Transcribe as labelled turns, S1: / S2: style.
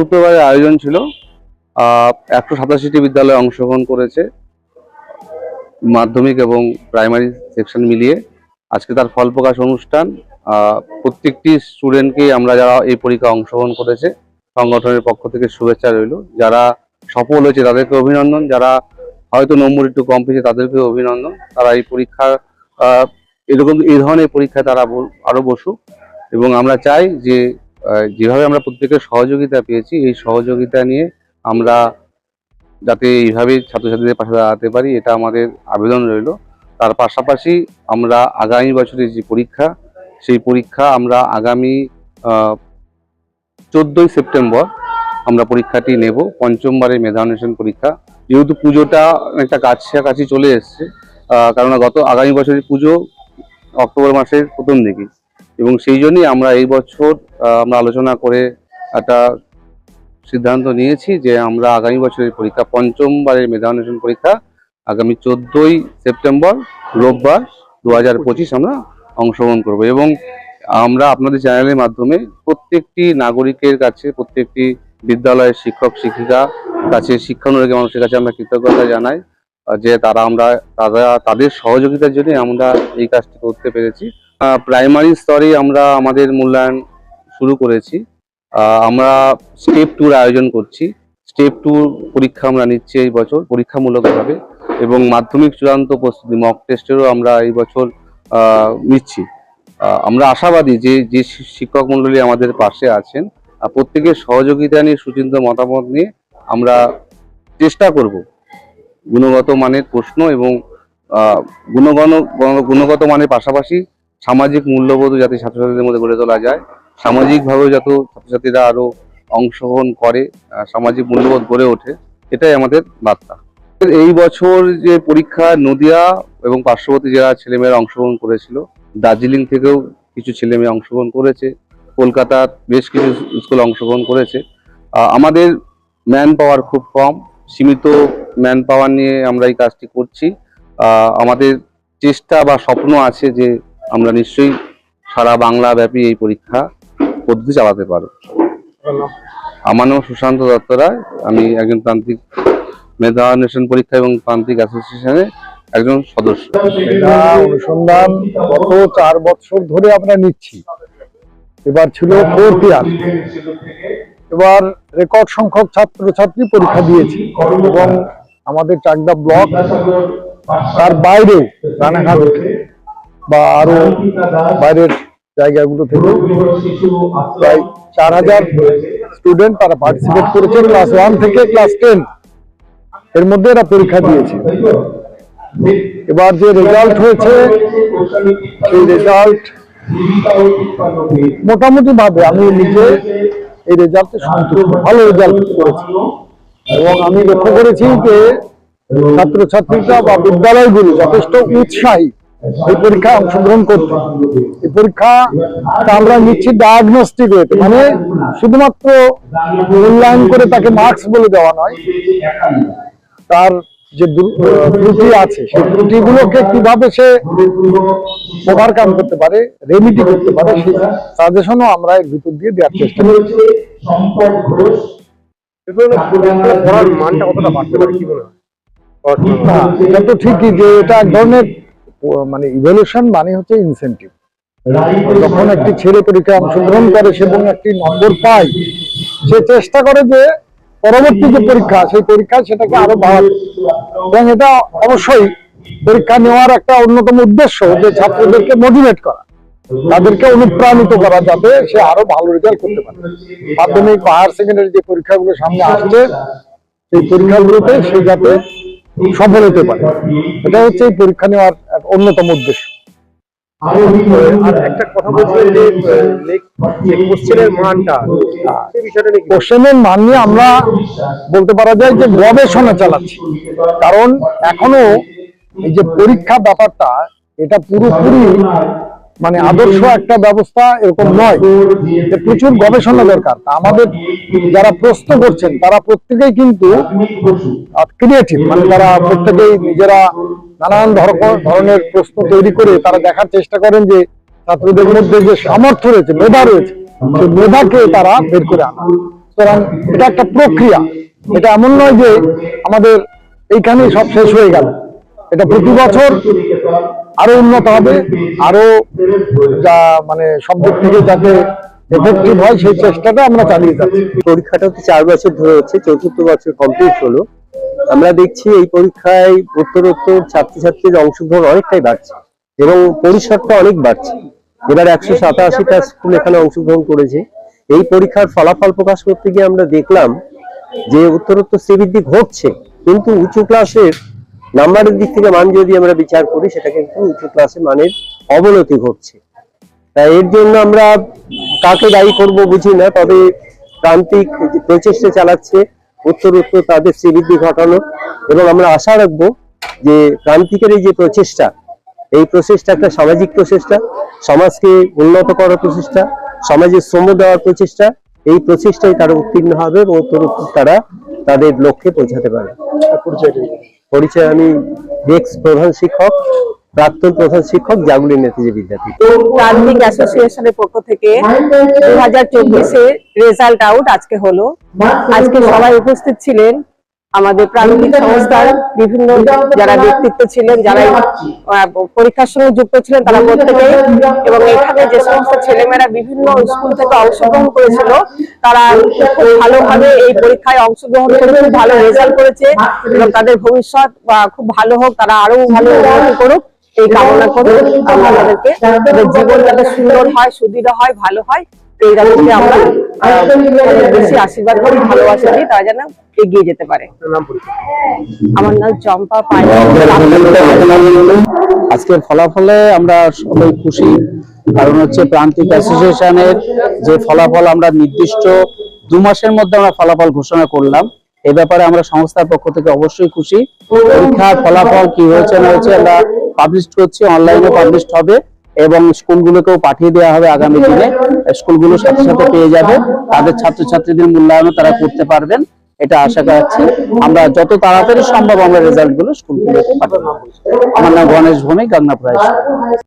S1: চতুর্থবারের আয়োজন ছিল। একশো সাতাশিটি বিদ্যালয়ে অংশগ্রহণ করেছে মাধ্যমিক এবং প্রাইমারি সেকশন মিলিয়ে। আজকে তার ফল প্রকাশ অনুষ্ঠান। প্রত্যেকটি স্টুডেন্টকে আমরা যারা এই পরীক্ষা অংশগ্রহণ করেছে, সংগঠনের পক্ষ থেকে শুভেচ্ছা রইল। যারা সফল হয়েছে তাদেরকে অভিনন্দন। যারা হয়তো নম্বর একটু কম পেয়েছে তাদেরকে অভিনন্দন। তারা এই পরীক্ষা এরকম এই ধরনের পরীক্ষায় তারা ব- আরও বসুক। এবং আমরা চাই যে যেভাবে আমরা প্রত্যেকের সহযোগিতা পেয়েছি, এই সহযোগিতা নিয়ে আমরা যাতে এইভাবে ছাত্রছাত্রীদের পাশে দাঁড়াতে পারি, এটা আমাদের আবেদন রইল। তার পাশাপাশি আমরা আগামী বছরের যে পরীক্ষা, সেই পরীক্ষা আমরা আগামী চোদ্দই সেপ্টেম্বর আমরা পরীক্ষাটি নেব পঞ্চমবারের মেধান্বেষণ পরীক্ষা। যেহেতু পুজোটা অনেকটা কাছাকাছি চলে এসছে কারণ গত আগামী বছরের পুজো অক্টোবর মাসের প্রথম দিকে। এবং সেই জন্যই আমরা এই বছর আমরা আলোচনা করে একটা সিদ্ধান্ত নিয়েছি যে আমরা আগামী বছরের পরীক্ষা, পঞ্চমবারের মেধান্বেষণ পরীক্ষা আগামী চোদ্দই সেপ্টেম্বর, রোববার দু হাজার পঁচিশ আমরা অংশগ্রহণ করব। এবং আমরা আপনাদের চ্যানেলের মাধ্যমে প্রত্যেকটি নাগরিকের কাছে, প্রত্যেকটি বিদ্যালয়ের শিক্ষক, শিক্ষিকা কাছে, শিক্ষানুরাগী মানুষের কাছে আমরা কৃতজ্ঞতা জানাই যে তারা আমরা, তারা তাদের সহযোগিতার জন্য আমরা এই কাজটি করতে পেরেছি। প্রাইমারি স্তরে আমরা আমাদের মূল্যায়ন শুরু করেছি। আমরা স্টেপ টুর আয়োজন করছি। স্টেপ টু পরীক্ষা আমরা নিচ্ছি এই বছর পরীক্ষামূলকভাবে এবং মাধ্যমিক চূড়ান্ত প্রস্তুতি মক টেস্টেরও আমরা এই বছর নিচ্ছি। আমরা আশাবাদী যে যে শিক্ষক মণ্ডলী আমাদের পাশে আছেন প্রত্যেকের সহযোগিতা নিয়ে সুচিন্তিত মতামত নিয়ে আমরা চেষ্টা করব। গুণগত মানের প্রশ্ন এবং গুণগণ, গুণগত মানের পাশাপাশি সামাজিক মূল্যবোধ যাতে ছাত্রছাত্রীদের মধ্যে গড়ে তোলা যায়। সামাজিকভাবেও যাতে ছাত্রছাত্রীরা আরও অংশগ্রহণ করে সামাজিক মূল্যবোধ গড়ে ওঠে, এটাই আমাদের বার্তা। এই বছর যে পরীক্ষা নদিয়া এবং পার্শ্ববর্তী জেলার ছেলেমেয়েরা অংশগ্রহণ করেছিল, দার্জিলিং থেকেও কিছু ছেলেমেয়ে অংশগ্রহণ করেছে কলকাতার বেশ কিছু স্কুল অংশগ্রহণ করেছে। আমাদের ম্যান পাওয়ার খুব কম, সীমিত ম্যান পাওয়ার নিয়ে আমরা এই কাজটি করছি। আমাদের চেষ্টা বা স্বপ্ন আছে যে আমরা নিশ্চয়ই সারা বাংলা ব্যাপী এই পরীক্ষা পদ্ধতি চালাতে পারব। আমার নাম সুশান্ত দত্ত রায়, আমি একজন তান্ত্রিক মেধা অন্বেষণ পরীক্ষা এবং তান্ত্রিক অ্যাসোসিয়েশনের একজন সদস্য।
S2: অনুসন্ধান গত চার বছর ধরে আমরা নিচ্ছি। এবার ছিল ফোর্থ ইয়ার এবার রেকর্ড সংখ্যক ছাত্রছাত্রী পরীক্ষা দিয়েছে এবং আমাদের চাকদা ব্লক তার বাইরেও রানাঘাট বা আরও বাইরের জায়গাগুলো থেকে প্রায় চার হাজার স্টুডেন্ট তারা পার্টিসিপেট করেছে ক্লাস ওয়ান থেকে ক্লাস টেন এর মধ্যে এরা পরীক্ষা দিয়েছে। এবার যে রেজাল্ট হয়েছে সেই রেজাল্ট মোটামুটি ভাবে আমি নিজে এই রেজাল্টে সন্তুষ্ট ভালো রেজাল্ট করেছি। এবং আমি লক্ষ্য করেছি যে ছাত্রছাত্রীরা বা বিদ্যালয়গুলি যথেষ্ট উৎসাহী। এই পরীক্ষায় অংশগ্রহণ করতে এই পরীক্ষা আমরা নিচ্ছি ডায়াগনস্টিক ওয়েতে মানে শুধুমাত্র মূল্যায়ন করে তাকে মার্কস বলে দেওয়া নয় তার যে ত্রুটি আছে সেই ত্রুটিগুলোকে কীভাবে সে ওভারকাম করতে পারে রেমিডি করতে পারে সেই সাজেশনও আমরা এর ভিতর দিয়ে দেওয়ার চেষ্টা করি
S3: পড়ার মানটা কতটা বাড়তে পারে কি
S2: না, এটা তো ঠিকই যে এটা এক ধরনের মানে ইভলিউশন মানে হচ্ছে ইনসেন্টিভ যখন একটি ছেলে পরীক্ষায় অংশগ্রহণ করে সে এবং একটি নম্বর পায় সে চেষ্টা করে যে পরবর্তী যে পরীক্ষা সেই পরীক্ষায় সেটাকে আরও বাড়াতে। এবং এটা অবশ্যই পরীক্ষা নেওয়ার একটা অন্যতম উদ্দেশ্য যে ছাত্রদেরকে মোটিভেট করা। তাদেরকে অনুপ্রাণিত করা যাতে সে আরও ভালো রেজাল্ট করতে পারে। মাধ্যমিক বা হায়ার সেকেন্ডারি যে পরীক্ষাগুলো সামনে আসছে সেই পরীক্ষাগুলোতে সে যাতে সফল হতে পারে। এটা হচ্ছে এই পরীক্ষা নেওয়ার অন্যতম উদ্দেশ্য।
S3: আর একটা কথা বলছিলেন যে কোশ্চেনের মানটা সেই বিষয়টা নিয়ে কি বলবেন?
S2: কোশ্চেনের মান নিয়ে আমরা বলতে পারা যায় যে গবেষণা চালাচ্ছি। কারণ এখনও এই যে পরীক্ষা ব্যাপারটা এটা পুরোপুরি মানে আদর্শ একটা ব্যবস্থা এরকম নয়। যে প্রচুর গবেষণা দরকার। আমাদের যারা প্রশ্ন করছেন তারা প্রত্যেকেই কিন্তু ক্রিয়েটিভ মানে তারা প্রত্যেকেই নিজেরা নানান ধর- ধরনের প্রশ্ন তৈরি করে তারা দেখার চেষ্টা করেন যে ছাত্রদের মধ্যে যে সামর্থ্য রয়েছে মেধা রয়েছে সেই মেধাকে তারা বের করে আনা। সুতরাং এটা একটা প্রক্রিয়া। এটা এমন নয় যে আমাদের এইখানেই সব শেষ হয়ে গেল। এটা প্রতি বছর আরও উন্নত হবে, আরও যা মানে সব দিক থেকে যাতে এফেক্টিভ হয়, সেই চেষ্টাটা আমরা চালিয়ে যাচ্ছি।
S4: পরীক্ষাটা তো চার বছর ধরে হচ্ছে চতুর্থ বছর কমপ্লিট হলো। আমরা দেখছি এই পরীক্ষায় উত্তরোত্তর ছাত্রছাত্রীর অংশগ্রহণ অনেকটাই বাড়ছে এবং পরিসরটা অনেক বাড়ছে। এবার একশো সাতাশিটা স্কুল এখানে অংশগ্রহণ করেছে। এই পরীক্ষার ফলাফল প্রকাশ করতে গিয়ে আমরা দেখলাম যে উত্তরোত্তর শ্রীবৃদ্ধি ঘটছে, কিন্তু উঁচু ক্লাসের নাম্বারের দিক থেকে মান যদি আমরা বিচার করি, সেটা কিন্তু উঁচু ক্লাসের মানের অবনতি ঘটছে। তা এর জন্য আমরা কাকে দায়ী করব বুঝি না, তবে প্রান্তিক প্রচেষ্টা চালাচ্ছে, উত্তর উত্তর তাদের শ্রীবৃদ্ধি ঘটানো এবং আমরা আশা রাখব যে প্রান্তিকের এই যে প্রচেষ্টা, এই প্রচেষ্টা একটা সামাজিক প্রচেষ্টা, সমাজকে উন্নত করার প্রচেষ্টা সমাজে শ্রম দেওয়ার প্রচেষ্টা, এই প্রচেষ্টায় তারা উত্তীর্ণ হবে এবং উত্তর উত্তর তারা তাদের লক্ষ্যে পৌঁছাতে পারে পরিচয় আমি নেক্সট প্রধান শিক্ষক, প্রাক্তন প্রধান শিক্ষক জাগুলি নেতাজি বিদ্যাপীঠ।
S5: প্রান্তিক অ্যাসোসিয়েশনের পক্ষ থেকে দু হাজার চব্বিশে রেজাল্ট আউট আজকে হলো। আজকে সবাই উপস্থিত ছিলেন। আমাদের প্রান্তিক সংস্থার বিভিন্ন যারা ব্যক্তিত্ব ছিলেন, যারা পরীক্ষার সঙ্গে যুক্ত ছিলেন, তারা প্রত্যেকেই এবং এখানে যে সমস্ত ছেলেমেয়েরা বিভিন্ন স্কুল থেকে অংশগ্রহণ করেছিল, তারা খুব ভালোভাবে এই পরীক্ষায় অংশগ্রহণ করে খুব ভালো রেজাল্ট করেছে এবং তাদের ভবিষ্যৎ খুব ভালো হোক, তারা আরও ভালো উন্নতি করুক, এই কামনা করে আমরা তাদেরকে, তাদের জীবন যাতে সুন্দর হয়, সুদৃঢ় হয়, ভালো হয়, এই রাজ্যকে আমরা বেশি আশীর্বাদ করি ভালোবাসা দিই তারা যেন এগিয়ে যেতে পারে। আমার নাম চম্পা পাই
S6: আজকের ফলাফলে আমরা সবাই খুশি। কারণ হচ্ছে প্রান্তিক অ্যাসোসিয়েশনের যে ফলাফল আমরা নির্দিষ্ট দু মাসের মধ্যে আমরা ফলাফল ঘোষণা করলাম এ ব্যাপারে আমরা সংস্থার পক্ষ থেকে অবশ্যই খুশি। পরীক্ষার ফলাফল কি হয়েছে না হয়েছে আমরা পাবলিশ করছি অনলাইনে পাবলিশ হবে। এবং স্কুলগুলোকেও পাঠিয়ে দেওয়া হবে আগামী দিনে। স্কুলগুলো সাথে সাথে পেয়ে যাবে। তাদের ছাত্রছাত্রীদের মূল্যায়নও তারা করতে পারবেন। এটা আশা করাচ্ছি। আমরা যত তাড়াতাড়ি সম্ভব আমরা রেজাল্টগুলো স্কুলগুলোকে পাঠাবো। আমার নাম গণেশ ভৌমিক গাংনা প্রায়